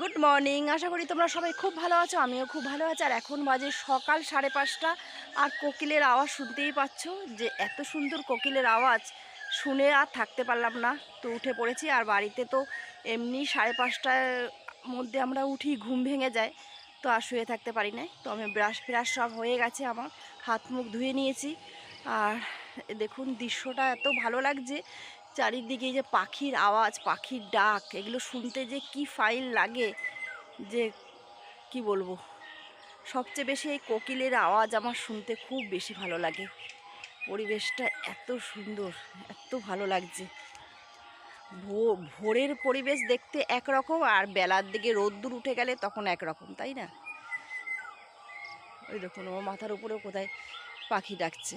Good morning আশা করি তোমরা সবাই খুব ভালো আছো, আমিও খুব ভালো আছি। আর এখন বাজে সকাল সাড়ে পাঁচটা। আর কোকিলের আওয়াজ শুনতেই পাচ্ছ যে এত সুন্দর কোকিলের আওয়াজ। শুনে আর থাকতে পারলাম না। তো উঠে পড়েছি আর বাড়িতে তো এমনি সাড়ে পাঁচটার মধ্যে আমরা উঠি, ঘুম ভেঙে যায়। তো আর শুয়ে থাকতে পারি না তো আমি ব্রাশ ফ্রাশ সব হয়ে গেছে আমার। হাত মুখ ধুয়ে নিয়েছি। আর দেখুন, দৃশ্যটা এত ভালো লাগছে চারিদিকে যে পাখির আওয়াজ, পাখির ডাক, এগুলো শুনতে যে কি ফাইল লাগে, যে কি বলব? সবচেয়ে বেশি এই কোকিলের আওয়াজ আমার শুনতে খুব বেশি ভালো লাগে। পরিবেশটা এত সুন্দর, এত ভালো লাগছে। ভোরের পরিবেশ দেখতে একরকম আর বেলার দিকে রোদ্দুর উঠে গেলে তখন একরকম, তাই না? ওই দেখুন, ও মাথার উপরেও কোথায় পাখি ডাকছে।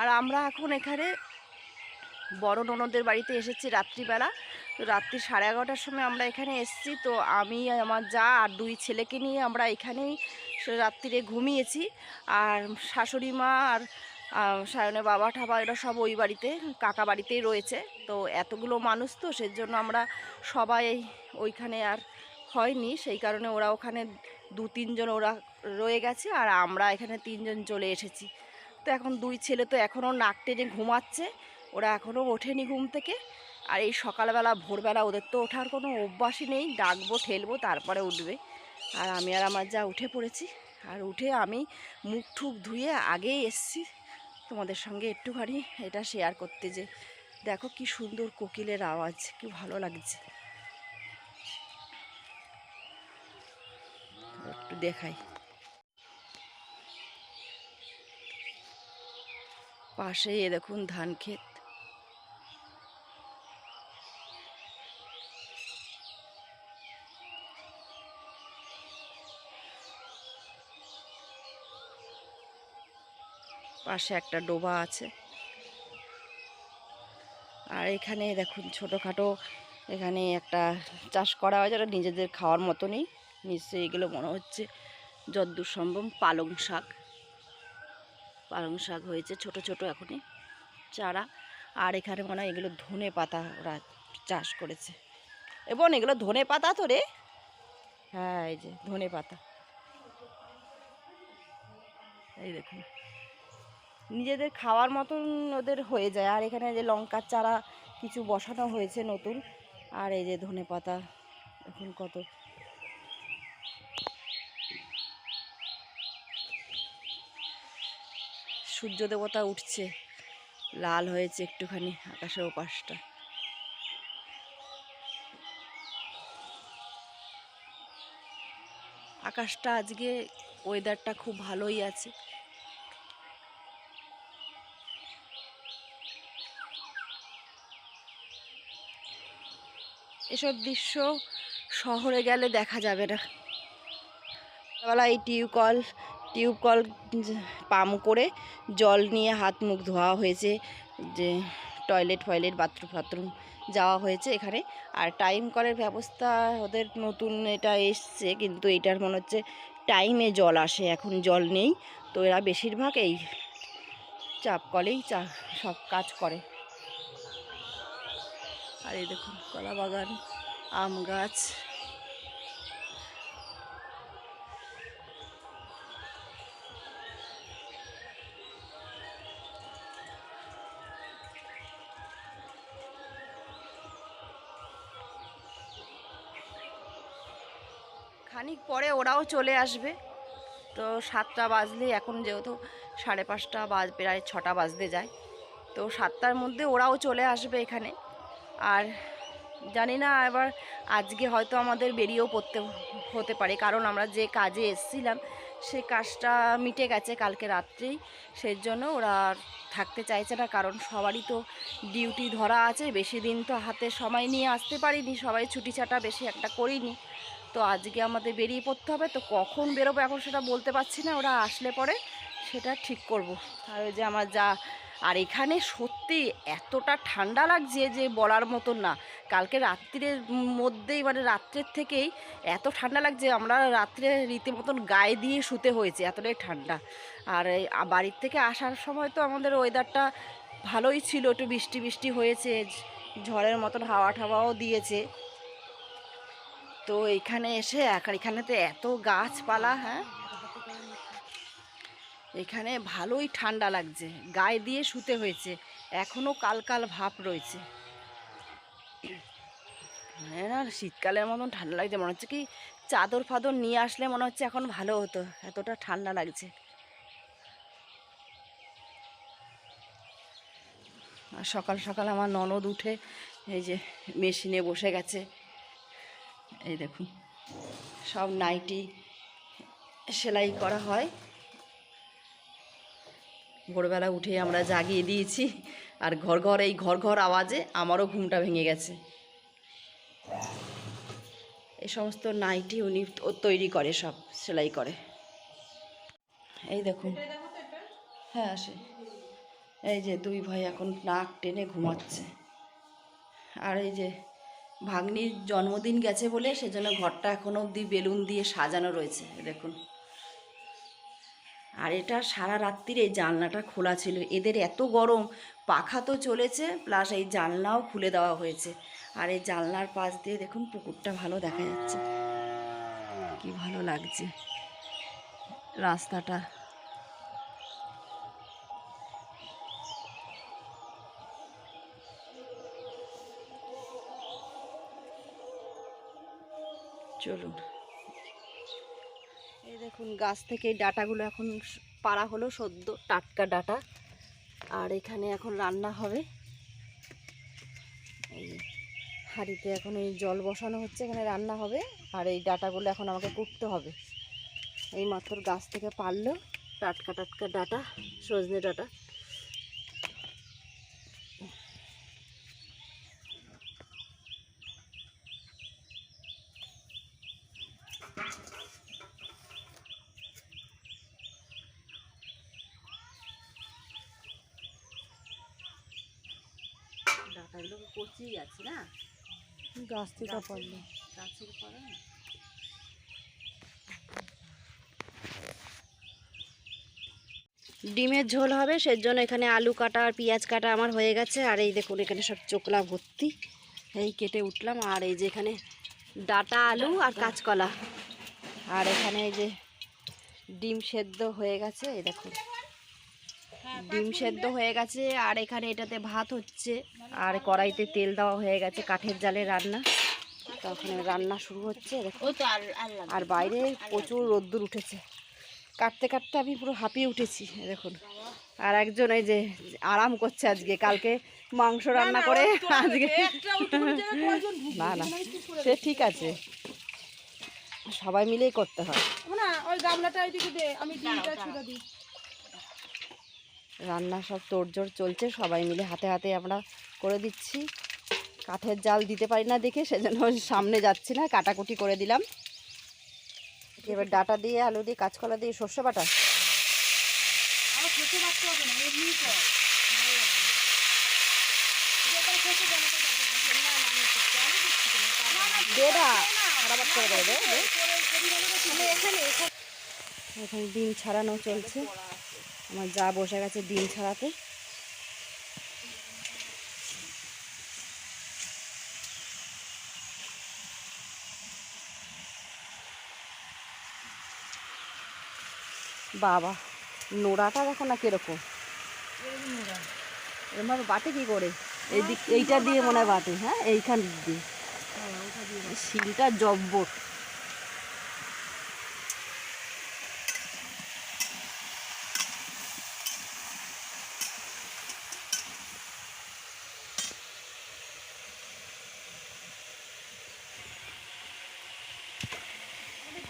আর আমরা এখন এখানে বড় ননদের বাড়িতে এসেছি রাত্রিবেলা। তো রাত্রি সাড়ে এগারোটার সময় আমরা এখানে এসেছি। তো আমি, আমার যা আর দুই ছেলেকে নিয়ে আমরা এখানেই রাত্রিরে ঘুমিয়েছি। আর শাশুড়ি মা আর সায়নে বাবা ঠাবা এরা সব ওই বাড়িতে, কাকা বাড়িতেই রয়েছে। তো এতগুলো মানুষ তো, সেজন্য আমরা সবাই ওইখানে আর হয়নি। সেই কারণে ওরা ওখানে দু, তিনজন ওরা রয়ে গেছে আর আমরা এখানে তিনজন চলে এসেছি। তো এখন দুই ছেলে তো এখনও নাক টেনে ঘুমাচ্ছে। ওরা এখনও ওঠেনি ঘুম থেকে। আর এই সকালবেলা, ভোরবেলা ওদের তো ওঠার কোনো অভ্যাসই নেই। ডাকবো, ঠেলবো, তারপরে উঠবে। আর আমি আর আমার যা উঠে পড়েছি। আর উঠে আমি মুখ ঠুক ধুয়ে আগেই এসছি। তোমাদের সঙ্গে একটুখানি এটা শেয়ার করতে যে, দেখো কি সুন্দর কোকিলের আওয়াজ, কি ভালো লাগছে। একটু দেখাই। পাশেই এ দেখুন ধান ক্ষেত। পাশে একটা ডোবা আছে। আর এখানে দেখুন, ছোটোখাটো এখানে একটা চাষ করা হয় যেটা নিজেদের খাওয়ার মতনই। নিশ্চয়ই এগুলো মনে হচ্ছে যদ্দূর সম্ভব পালং শাক। পালং শাক হয়েছে ছোট ছোট এখনই চারা। আর এখানে মনে হয় এগুলো ধনে পাতা ওরা চাষ করেছে। এবং এগুলো ধনে পাতা তো রে? হ্যাঁ এই যে ধনে পাতা। এই দেখুন। নিজেদের খাওয়ার মতন ওদের হয়ে যায়। আর এখানে যে লঙ্কার চারা কিছু বসানো হয়েছে নতুন, আর এই যে ধনে পাতা, এখন কত। সূর্য দেবতা উঠছে, লাল হয়েছে একটুখানি আকাশের ওপাশটা। আকাশটা আজকে ওয়েদারটা খুব ভালোই আছে। এসব দৃশ্য শহরে গেলে দেখা যাবে না। বেলা এই টিউবকল টিউবকল পাম্প করে জল নিয়ে হাত মুখ ধোয়া হয়েছে যে টয়লেট ফয়লেট, বাথরুম ফাথরুম যাওয়া হয়েছে এখানে। আর টাইম কলের ব্যবস্থা ওদের নতুন এটা এসছে, কিন্তু এটার মনে হচ্ছে টাইমে জল আসে, এখন জল নেই। তো এরা বেশিরভাগ এই চাপ কলেই চা সব কাজ করে। আর এই দেখুন, কলা বাগান, আম গাছ। খানিক পরে ওরাও চলে আসবে। তো সাতটা বাজলে এখন যেহেতু সাড়ে পাঁচটা বাজ, প্রায় ছটা বাজতে যায়, তো সাতটার মধ্যে ওরাও চলে আসবে এখানে। আর জানি না, এবার আজকে হয়তো আমাদের বেরিয়েও পড়তে, হতে পারে। কারণ আমরা যে কাজে এসেছিলাম, সে কাজটা মিটে গেছে কালকে রাত্রেই। সেই জন্য ওরা থাকতে চাইছে না, কারণ সবারই তো ডিউটি ধরা আছে। বেশি দিন তো হাতে সময় নিয়ে আসতে পারিনি, সবাই ছুটি ছাটা বেশি একটা করিনি। তো আজকে আমাদের বেরিয়ে পড়তে হবে। তো কখন বেরোবো এখন সেটা বলতে পারছি না, ওরা আসলে পরে সেটা ঠিক করব। আর ওই যে আমার যা আর এখানে সত্যি এতটা ঠান্ডা লাগছে যে বলার মতন না। কালকে রাত্রির মধ্যেই মানে রাত্রের থেকেই এত ঠান্ডা লাগছে, আমরা রাত্রে রীতিমতন গায়ে দিয়ে শুতে হয়েছে, এতটাই ঠান্ডা। আর বাড়ির থেকে আসার সময় তো আমাদের ওয়েদারটা ভালোই ছিল, একটু বৃষ্টি বৃষ্টি হয়েছে, ঝড়ের মতন হাওয়া ঠাওয়াও দিয়েছে। তো এখানে এসে এখানে তো এত গাছপালা হ্যাঁ? এখানে ভালোই ঠান্ডা লাগছে, গায়ে দিয়ে শুতে হয়েছে এখনও কালকাল ভাব রয়েছে। মানে না, শীতকালের মতন ঠান্ডা লাগছে, মনে হচ্ছে কি চাদর ফাদর নিয়ে আসলে মনে হচ্ছে এখন ভালো হতো, এতটা ঠান্ডা লাগছে। আর সকাল সকাল আমার ননদ উঠে এই যে মেশিনে বসে গেছে। এই দেখুন, সব নাইটি সেলাই করা হয়। ভোরবেলা উঠে আমরা জাগিয়ে দিয়েছি আর ঘর ঘর, এই ঘর ঘর আওয়াজে আমারও ঘুমটা ভেঙে গেছে। এই সমস্ত নাইটি উনি তৈরি করে সব, সেলাই করে। এই দেখুন। হ্যাঁ আসে। এই যে দুই ভাই এখন নাক টেনে ঘুমাচ্ছে। আর এই যে ভাগ্নির জন্মদিন গেছে বলে সেজন্য ঘরটা এখনও অবধি বেলুন দিয়ে সাজানো রয়েছে, দেখুন। আর এটা সারা রাত্রির এই জানলাটা খোলা ছিল। এদের এত গরম, পাখা তো চলেছে প্লাস এই জানলাও খুলে দেওয়া হয়েছে। আর এই জানলার পাশ দিয়ে দেখুন পুকুরটা ভালো দেখা যাচ্ছে। কি ভালো লাগছে রাস্তাটা। চলুন। দেখুন, গাছ থেকে ডাটাগুলো এখন পাড়া হলো সদ্য টাটকা ডাটা। আর এখানে এখন রান্না হবে। এই হাঁড়িতে এখন এই জল বসানো হচ্ছে, এখানে রান্না হবে। আর এই ডাটাগুলো এখন আমাকে কুটতে হবে। এই মাত্র গাছ থেকে পারল টাটকা টাটকা ডাটা, সজনে ডাটা। আছে না? গাছ থেকে পারল গাছের পাড়া না ডিমের ঝোল হবে সেজন্য এখানে আলু কাটা আর পেঁয়াজ কাটা আমার হয়ে গেছে। আর এই দেখুন এখানে সব চোকলা ভর্তি। এই কেটে উঠলাম আর এই যে এখানে ডাটা আলু আর কাঁচকলা। আর এখানে এই যে ডিম সেদ্ধ হয়ে গেছে এই দেখুন। ডিম সেদ্ধ হয়ে গেছে আর এখানে এটাতে ভাত হচ্ছে। আর কড়াইতে তেল দেওয়া হয়ে গেছে কাঠের জালে রান্না। তখন রান্না শুরু হচ্ছে আর বাইরে প্রচুর রোদ্দুর উঠেছে। কাটতে কাটতে আমি পুরো হাঁপিয়ে উঠেছি দেখুন। আর একজন এই যে আরাম করছে আজকে কালকে মাংস রান্না করে আজকে না না সে ঠিক আছে। সবাই মিলেই করতে হয়। না ওই গামলাটা আমি দিই। রান্না সব তোড়জোড় চলছে সবাই মিলে হাতে হাতে আমরা করে দিচ্ছি। কাঠের জাল দিতে পারি না দেখে সেজন্য সামনে যাচ্ছি না কাটাকুটি করে দিলাম। এবার ডাটা দিয়ে আলু দিয়ে কাঁচকলা দিয়ে সর্ষে বাটা। এখন ডিম ছাড়ানো চলছে। আমার যা বসে গেছে ডিম ছাড়াতে। বাবা নোড়াটা দেখো না কীরকম। এরমভাবে বাটে কি করে? এই দিক এইটা দিয়ে মনে হয় বাটে হ্যাঁ? এইখান দিক দিয়ে শিলটা জব্বর।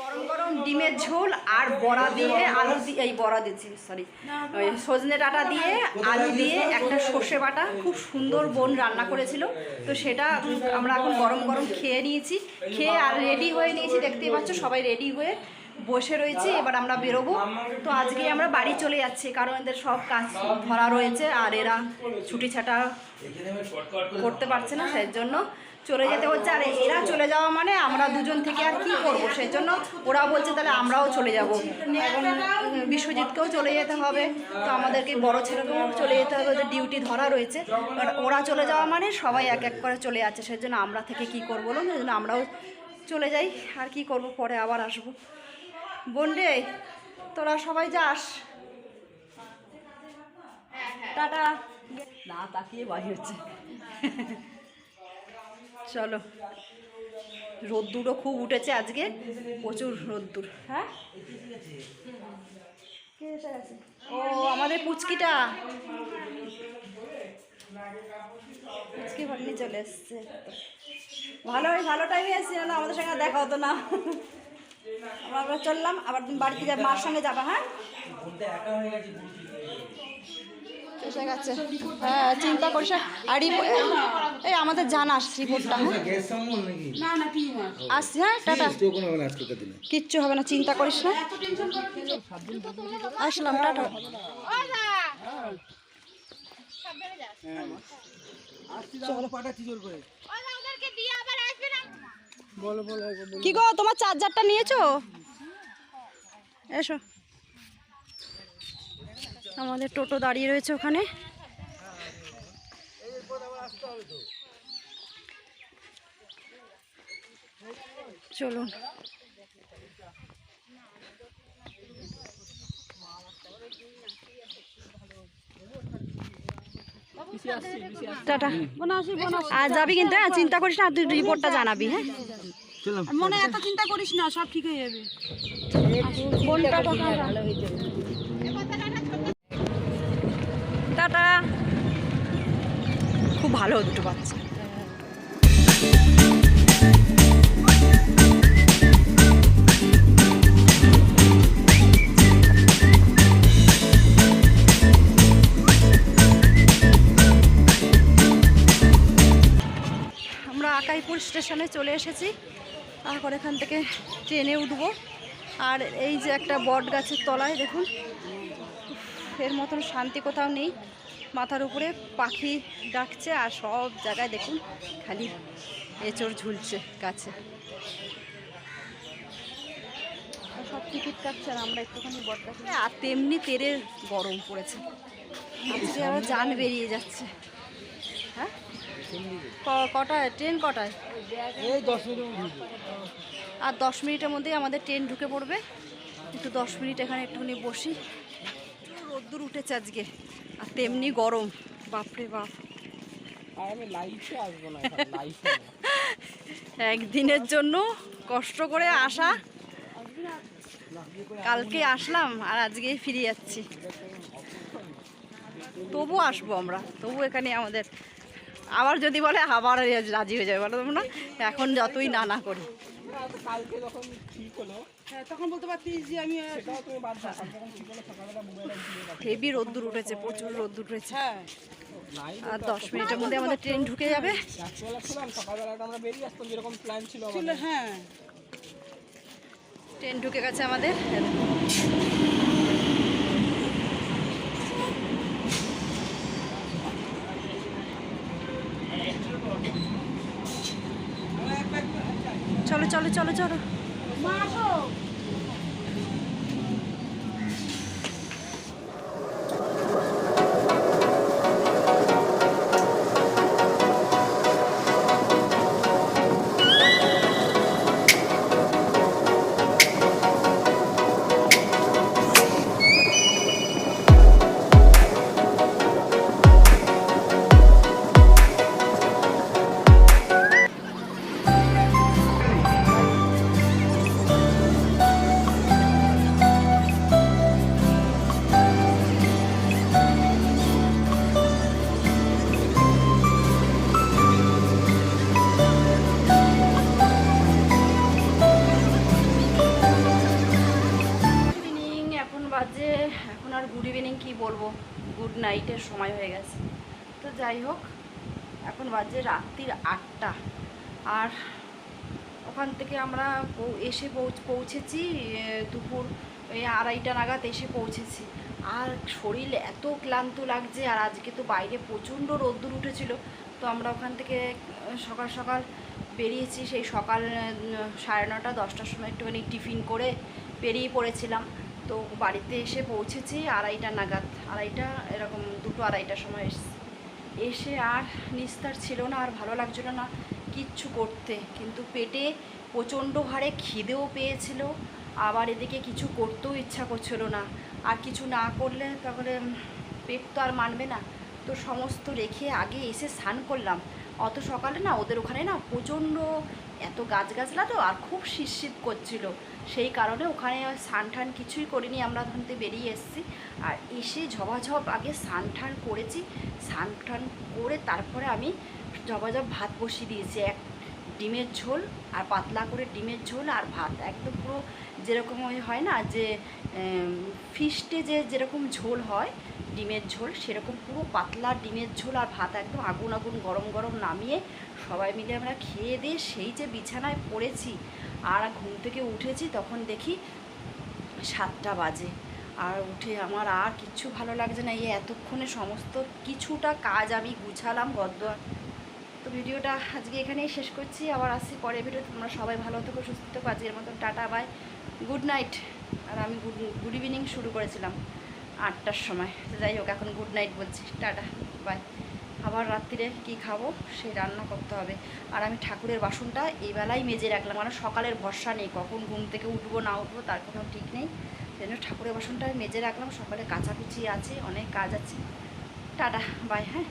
গরম গরম ডিমের ঝোল আর বড়া দিয়ে আলু দিয়ে এই বড়া দিচ্ছি সরি সজনে ডাঁটা দিয়ে আলু দিয়ে একটা সর্ষে বাটা, খুব সুন্দর বোন রান্না করেছিল। তো সেটা আমরা এখন গরম গরম খেয়ে নিয়েছি। খেয়ে আর রেডি হয়ে নিয়েছি, দেখতেই পাচ্ছ, সবাই রেডি হয়ে বসে রয়েছি, এবার আমরা বেরোবো। তো আজকে আমরা বাড়ি চলে যাচ্ছি, কারণ এদের সব কাজ ধরা রয়েছে, আর এরা ছুটি ছাটা করতে পারছে না, সেই জন্য চলে যেতে হচ্ছে। আর এরা চলে যাওয়া মানে আমরা দুজন থেকে আর কি করব? সেই জন্য ওরা বলছে তাহলে আমরাও চলে যাব। এখন বিশ্বজিৎকেও চলে যেতে হবে। তো আমাদেরকে বড় ছেলেকেও চলে যেতে হবে। ওদের ডিউটি ধরা রয়েছে। ওরা চলে যাওয়া মানে সবাই এক এক করে চলে যাচ্ছে। সেই জন্য আমরা থেকে কি করব বলুন? সেই জন্য আমরাও চলে যাই। আর কি করব? পরে আবার আসব। বোন রে, তোরা সবাই যাস। টাটা। না, তাকিয়ে বাড়ি হচ্ছে। চলো। রোদ্দুরও খুব উঠেছে আজকে প্রচুর রোদ্দুর। হ্যাঁ? ও আমাদের পুচকিটা। পুচকি ভাগ্নি চলে এসছে। ভালো ভালো টাইমে এসছি না আমাদের সঙ্গে দেখা হতো না। আমরা আমরা চললাম আবার তুমি বাড়িতে যাবে মার সঙ্গে যাবা হ্যাঁ? এসে গেছে। হ্যাঁ চিন্তা করিস না। আর এই আমাদের জানাস রিপোর্টটা হ্যাঁ? টিউমার আসছি হ্যাঁ টাটা। কিচ্ছু হবে না চিন্তা করিস না। আসলাম টাটা। কি গো তোমার চার্জারটা নিয়েছো? এসো। আমাদের টোটো দাঁড়িয়ে রয়েছে ওখানে। চলুন। টাটা। আর যাবি কিন্তু হ্যাঁ চিন্তা করিস না তুই রিপোর্টটা জানাবি হ্যাঁ? চলো। মনে এত চিন্তা করিস না সব ঠিক হয়ে যাবে টাটা খুব ভালো দুটো বাচ্চা। আমরা আকাইপুর স্টেশনে চলে এসেছি। তারপর এখান থেকে ট্রেনে উঠবো। আর এই যে একটা বট গাছের তলায় দেখুন এর মতন শান্তি কোথাও নেই। মাথার উপরে পাখি ডাকছে আর সব জায়গায় দেখুন খালি এচড় ঝুলছে গাছে। সব টিকিট কাটছে আর আমরা একটুখানি বট আর তেমনি তেরের গরম পড়েছে। আজকে আবার যান বেরিয়ে যাচ্ছে। হ্যাঁ? কটায়? ট্রেন কটায়? আর দশ মিনিটের মধ্যেই আমাদের ট্রেন ঢুকে পড়বে। একটু দশ মিনিট এখানে একটুখানি বসি। রোদ্দুর উঠেছে আজকে। আর তেমনি গরম। বাপরে বাপ। একদিনের জন্য কষ্ট করে আসা। কালকে আসলাম আর আজকেই ফিরে যাচ্ছি। তবু আসব আমরা তবু এখানে আমাদের। আবার যদি বলে আবার রাজি হয়ে যাবে বলো না এখন যতই না না করি। কালকে যখন ঠিক হলো হ্যাঁ তখন বলতে পারতিস যে আমি সেটাও তুমি বাদ দাও যখন ঠিক হলো সকালবেলা মোবাইল হেভি রোদ্দুর উঠেছে প্রচুর রোদ্দুর উঠেছে। হ্যাঁ। আর দশ মিনিটের মধ্যে আমাদের ট্রেন ঢুকে যাবে। সকালবেলাটা আমরা বেরিয়ে আসতাম যেরকম প্ল্যান ছিল হ্যাঁ। ট্রেন ঢুকে গেছে আমাদের। চলো চলো। গুড নাইটের সময় হয়ে গেছে। তো যাই হোক, এখন বাজে রাত্রির আটটা। আর ওখান থেকে আমরা এসে পৌঁছেছি দুপুর আড়াইটা নাগাদ এসে পৌঁছেছি। আর শরীর এত ক্লান্ত লাগছে, আর আজকে তো বাইরে প্রচণ্ড রোদ্দুর উঠেছিল। তো আমরা ওখান থেকে সকাল সকাল বেরিয়েছি। সেই সকাল সাড়ে নটা, দশটার সময় একটুখানি টিফিন করে বেরিয়ে পড়েছিলাম। তো বাড়িতে এসে পৌঁছেছি আড়াইটা নাগাদ। আড়াইটা, এরকম দুটো আড়াইটার সময় এসেছি। এসে আর নিস্তার ছিল না, আর ভালো লাগছিল না কিচ্ছু করতে। কিন্তু পেটে প্রচণ্ড হারে খিদেও পেয়েছিল, আবার এদিকে কিছু করতেও ইচ্ছা করছিল না। আর কিছু না করলে তাহলে পেট তো আর মানবে না। তো সমস্ত রেখে আগে এসে স্নান করলাম। অত সকালে না ওদের ওখানে না প্রচণ্ড এত গাছগাছলা তো, আর খুব শীত করছিল। সেই কারণে ওখানে স্নান টান কিছুই করিনি, আমরা থেকে বেরিয়ে এসেছি। আর এসে ঝবাঝব আগে স্নান টান করেছি। স্নান টান করে তারপরে আমি ঝবাঝব ভাত বসিয়ে দিয়েছি। এক ডিমের ঝোল আর পাতলা করে ডিমের ঝোল আর ভাত। একদম পুরো যেরকম ওই হয় না যে ফিস্টে যে যেরকম ঝোল হয়, ডিমের ঝোল, সেরকম পুরো পাতলা ডিমের ঝোল আর ভাত একদম আগুন আগুন, গরম গরম নামিয়ে সবাই মিলে আমরা খেয়ে দিয়ে সেই যে বিছানায় পড়েছি আর ঘুম থেকে উঠেছি তখন দেখি সাতটা বাজে। আর উঠে আমার আর কিচ্ছু ভালো লাগছে না। এই এতক্ষণে সমস্ত কিছুটা কাজ আমি গুছালাম গদ্দোয়ার তো ভিডিওটা আজকে এখানেই শেষ করছি। আবার আসছি পরের ভিডিও তোমরা সবাই ভালো থেকো, সুস্থ থেকো। আজকের মতন টাটা, বাই। Good night. আর আমি গুড গুড ইভিনিং শুরু করেছিলাম আটটার সময়। যাই হোক, এখন গুড নাইট বলছি। Tata, bye. আবার রাত্রিরে কি খাব? সেই রান্না করতে হবে। আর আমি ঠাকুরের বাসনটা এই বেলায় মেজে রাখলাম। কারণ সকালের ভরসা নেই। কখন ঘুম থেকে উঠবো, না উঠবো, তার কোনো ঠিক নেই। সেই জন্য ঠাকুরের বাসনটা মেজে রাখলাম। সকালে কাচাকুচি আছে, অনেক কাজ আছে। Tata, bye. হ্যাঁ?